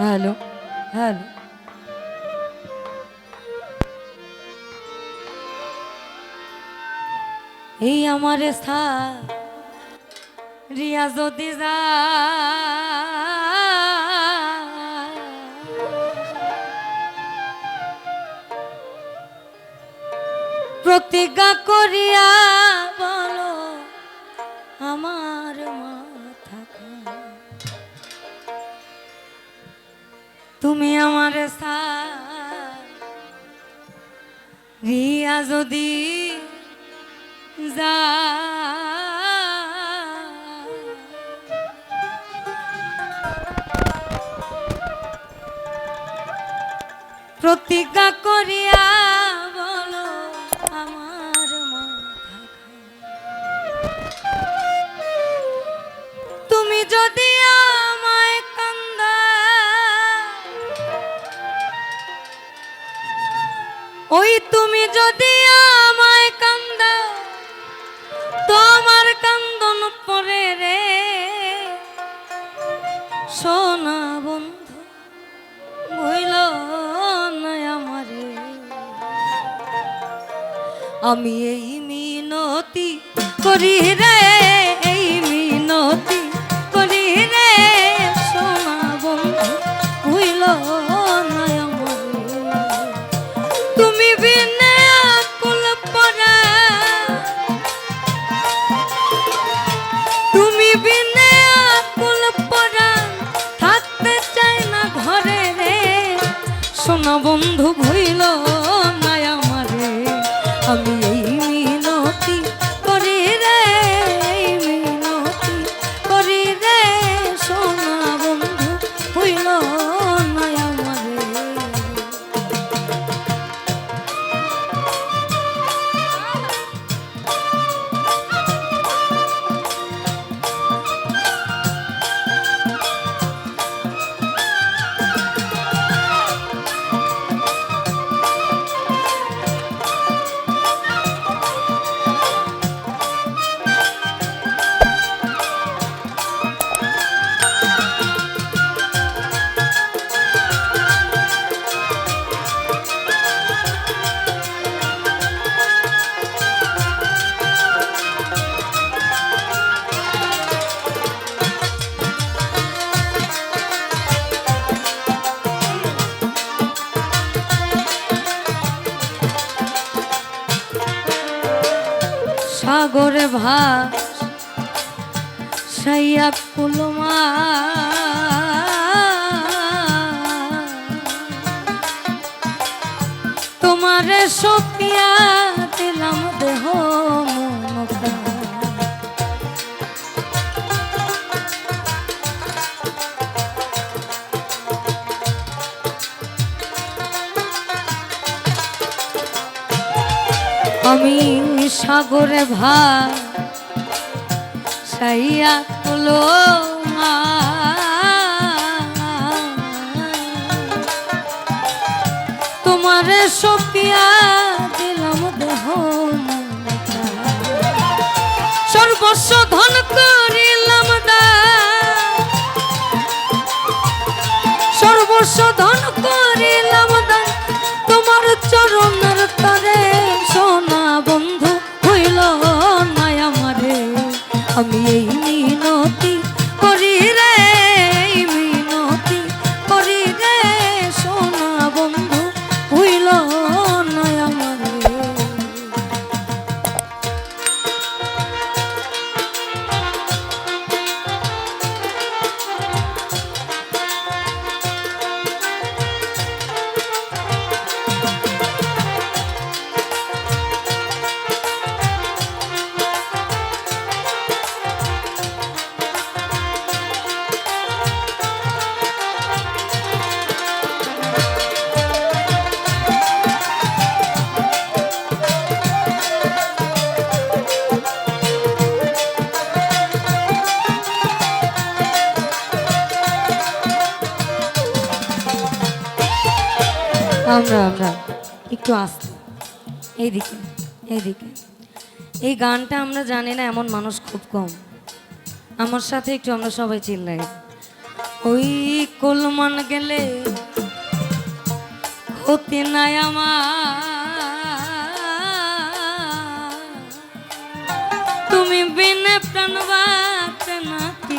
Hello hello. এই আমার স্থা রিয়া যদি প্রতিজ্ঞা করিয়া বলো আমার মাথা তুমি আমার রিয়া যদি যা প্রতিজ্ঞা করিয়া ওই তুমি যদি আমায় কান্দা, তো আমার কান্দন পরে রে। সোনা বন্ধু, ভইল না আমারে। আমি এই মিনতি করি রে। সাগরে ভাস সাইয়া কুলমা তোমারে সপিয়া দিলাম দেহ আমি সাগরে ভা সাইয়া হলো তোমারে সপিয়া দিলাম দেহ সর্বস্ব ধন করিলাম দান সর্বস্ব ধন আমরা আমরা একটু আসতে। এইদিকে এইদিকে। এই গানটা আমরা জানি না, এমন মানুষ খুব কম। আমার সাথে একটু আমরা সবাই চিল্লাই। ওই কুলমান গেলে ক্ষতি নাই আমার। তুমি বিনে প্রাণ বাঁচে না কি